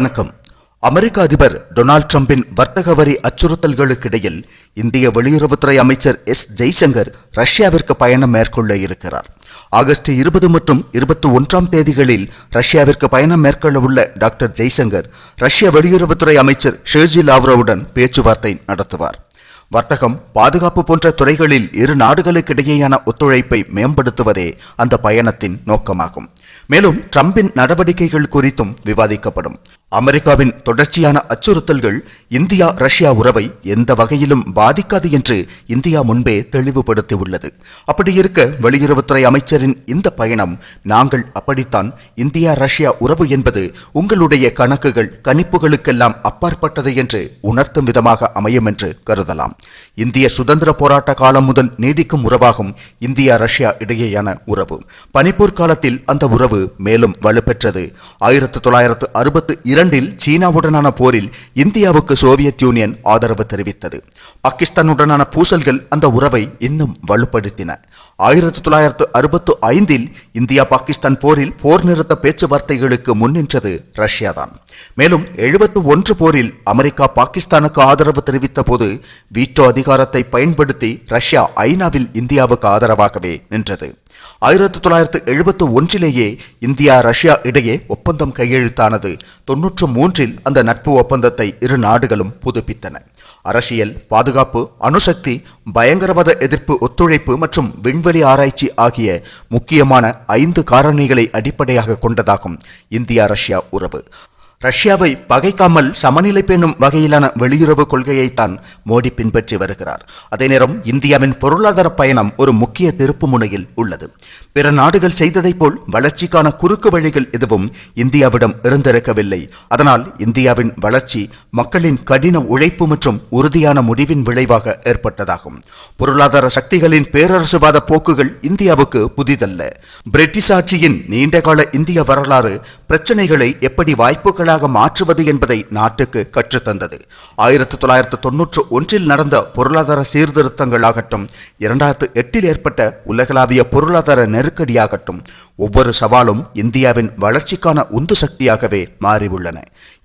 வணக்கம். அமெரிக்க அதிபர் டொனால்ட் ட்ரம்பின் வர்த்தக வரி அச்சுறுத்தல்களுக்கிடையில் இந்திய வெளியுறவுத்துறை அமைச்சர் எஸ். ஜெய்சங்கர் ரஷ்யாவிற்கு பயணம் மேற்கொள்ள இருக்கிறார். ஆகஸ்ட் இருபது மற்றும் இருபத்தி ஒன்றாம் தேதிகளில் ரஷ்யாவிற்கு பயணம் மேற்கொள்ள உள்ள டாக்டர் ஜெய்சங்கர் ரஷ்ய வெளியுறவுத்துறை அமைச்சர் ஷெர்ஜி லாவ்ரோவுடன் பேச்சுவார்த்தை நடத்துவார். வர்த்தகம் பாதுகாப்பு போன்ற துறைகளில் இரு நாடுகளுக்கிடையேயான ஒத்துழைப்பை மேம்படுத்துவதே அந்த பயணத்தின் நோக்கமாகும். மேலும் ட்ரம்பின் நடவடிக்கைகள் குறித்தும் விவாதிக்கப்படும். அமெரிக்காவின் தொடர்ச்சியான அச்சுறுத்தல்கள் இந்தியா ரஷ்யா உறவை எந்த வகையிலும் பாதிக்காது என்று இந்தியா முன்பே தெளிவுபடுத்தியுள்ளது. அப்படியிருக்க வெளியுறவுத்துறை அமைச்சரின் இந்த பயணம் நாங்கள் அப்படித்தான் இந்தியா ரஷ்யா உறவு என்பது உங்களுடைய கணக்குகள் கணிப்புகளுக்கெல்லாம் அப்பாற்பட்டது என்று உணர்த்தும் விதமாக அமையும் என்று கருதலாம். இந்திய சுதந்திர போராட்ட காலம் முதல் நீடிக்கும் உறவாகும் இந்தியா ரஷ்யா இடையேயான உறவு. பனிப்போர் காலத்தில் அந்த உறவு மேலும் வலுப்பெற்றது. ஆயிரத்தி தொள்ளாயிரத்து அறுபத்து இரண்டில் சீனாவுடனான போரில் இந்தியாவுக்கு சோவியத் யூனியன் ஆதரவு தெரிவித்தது. பாகிஸ்தானுடனான பூசல்கள் அந்த உறவை இன்னும் வலுப்படுத்தின. ஆயிரத்தி தொள்ளாயிரத்து அறுபத்து ஐந்தில் இந்தியா பாகிஸ்தான் போரில் போர் நிறுத்த பேச்சுவார்த்தைகளுக்கு முன்னின்றது ரஷ்யா தான். மேலும் எழுபத்து ஒன்று போரில் அமெரிக்கா பாகிஸ்தானுக்கு ஆதரவு தெரிவித்த போது வீட்டோ அதிகாரத்தை பயன்படுத்தி ரஷ்யா ஐநாவில் இந்தியாவுக்கு ஆதரவாகவே நின்றது. ஆயிரத்தி தொள்ளாயிரத்து எழுபத்து ஒன்றிலேயே இந்தியா ரஷ்யா இடையே ஒப்பந்தம் கையெழுத்தானது தொன்னூற்று மூன்றில் அந்த நட்பு ஒப்பந்தத்தை இரு நாடுகளும் புதுப்பித்தன. அரசியல் பாதுகாப்பு அணுசக்தி பயங்கரவாத எதிர்ப்பு ஒத்துழைப்பு மற்றும் விண்வெளி ஆராய்ச்சி ஆகிய முக்கியமான ஐந்து காரணிகளை அடிப்படையாக கொண்டதாகும் இந்தியா ரஷ்யா உறவு. ரஷ்யாவை பகைக்காமல் சமநிலை பேணும் வகையிலான வெளியுறவு கொள்கையைத்தான் மோடி பின்பற்றி வருகிறார். அதே நேரம் இந்தியாவின் பொருளாதார பயணம் ஒரு முக்கிய திருப்பு முனையில் உள்ளது. பிற நாடுகள் செய்ததைப் போல் வளர்ச்சிக்கான குறுக்கு வழிகள் எதுவும் இந்தியாவிடம் இருந்திருக்கவில்லை. அதனால் இந்தியாவின் வளர்ச்சி மக்களின் கடின உழைப்பு மற்றும் உறுதியான முடிவின் விளைவாக ஏற்பட்டதாகும். பொருளாதார சக்திகளின் பேரரசுவாத போக்குகள் இந்தியாவுக்கு புதிதல்ல. பிரிட்டிஷ் ஆட்சியின் நீண்டகால இந்திய வரலாறு பிரச்சனைகளை எப்படி வாய்ப்புகள் வாய்ப்புகளாக மாற்றுவது என்பதை நாட்டுக்கு கற்றுத்தந்தது. ஆயிரத்தி தொள்ளாயிரத்து தொன்னூற்று ஒன்றில் நடந்த பொருளாதார சீர்திருத்தங்களாகட்டும் இரண்டாயிரத்து எட்டில் ஏற்பட்ட உலகளாவிய பொருளாதார நெருக்கடியாகட்டும் ஒவ்வொரு சவாலும் இந்தியாவின் வளர்ச்சிக்கான உந்து சக்தியாகவே மாறியுள்ளன.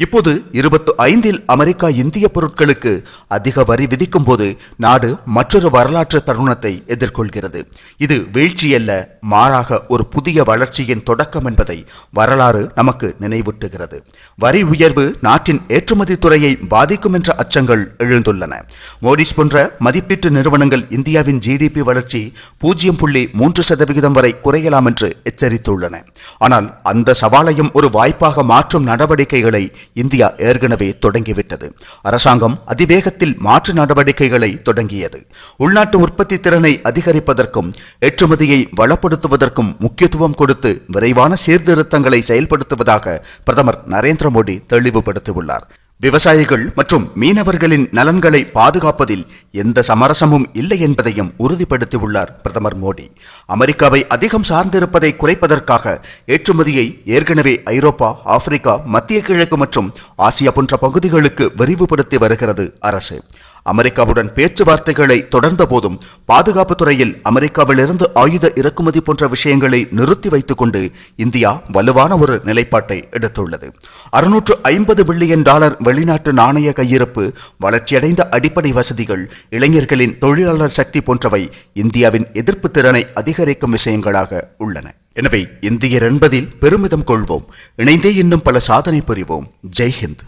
இப்போது இருபத்து ஐந்தில் அமெரிக்கா இந்திய பொருட்களுக்கு அதிக வரி விதிக்கும் போது நாடு மற்றொரு வரலாற்று தருணத்தை எதிர்கொள்கிறது. இது வீழ்ச்சியல்ல மாறாக ஒரு புதிய வளர்ச்சியின் தொடக்கம் என்பதை வரலாறு நமக்கு நினைவூட்டுகிறது. வரி உயர்வு நாட்டின் ஏற்றுமதி துறையை பாதிக்கும் என்ற அச்சங்கள் எழுந்துள்ளன. மோடிஸ் போன்ற மதிப்பீட்டு நிறுவனங்கள் இந்தியாவின் ஜிடிபி வளர்ச்சி பூஜ்ஜியம் புள்ளி மூன்று சதவிகிதம் வரை குறையலாம் என்று எச்சரித்துள்ளன. ஆனால் அந்த சவாலையும் ஒரு வாய்ப்பாக மாற்றும் நடவடிக்கைகளை இந்தியா ஏற்கனவே தொடங்கிவிட்டது. அரசாங்கம் அதிவேகத்தில் மாற்று நடவடிக்கைகளை தொடங்கியது. உள்நாட்டு உற்பத்தி திறனை அதிகரிப்பதற்கும் ஏற்றுமதியை வளப்படுத்துவதற்கும் முக்கியத்துவம் கொடுத்து விரைவான சீர்திருத்தங்களை செயல்படுத்துவதாக பிரதமர் நரேந்திர மோடி தெளிவுபடுத்தியுள்ளார். விவசாயிகள் மற்றும் மீனவர்களின் நலன்களை பாதுகாப்பதில் எந்த சமரசமும் இல்லை என்பதையும் உறுதிப்படுத்தியுள்ளார் பிரதமர் மோடி. அமெரிக்காவை அதிகம் சார்ந்திருப்பதை குறைப்பதற்காக ஏற்றுமதியை ஏற்கனவே ஐரோப்பா ஆப்பிரிக்கா மத்திய கிழக்கு மற்றும் ஆசியா போன்ற பகுதிகளுக்கு விரிவுபடுத்தி வருகிறது அரசு. அமெரிக்காவுடன் பேச்சுவார்த்தைகளை தொடர்ந்த போதும் பாதுகாப்பு துறையில் அமெரிக்காவிலிருந்து ஆயுத இறக்குமதி போன்ற விஷயங்களை நிறுத்தி வைத்துக் கொண்டு இந்தியா வலுவான ஒரு நிலைப்பாட்டை எடுத்துள்ளது. அறுநூற்று ஐம்பது பில்லியன் டாலர் வெளிநாட்டு நாணய கையிருப்பு வளர்ச்சியடைந்த அடிப்படை வசதிகள் இளைஞர்களின் தொழிலாளர் சக்தி போன்றவை இந்தியாவின் எதிர்ப்பு திறனை அதிகரிக்கும் விஷயங்களாக உள்ளன. எனவே இந்தியர் என்பதில் பெருமிதம் கொள்வோம். இணைந்தே இன்னும் பல சாதனை புரிவோம். ஜெய்ஹிந்த்.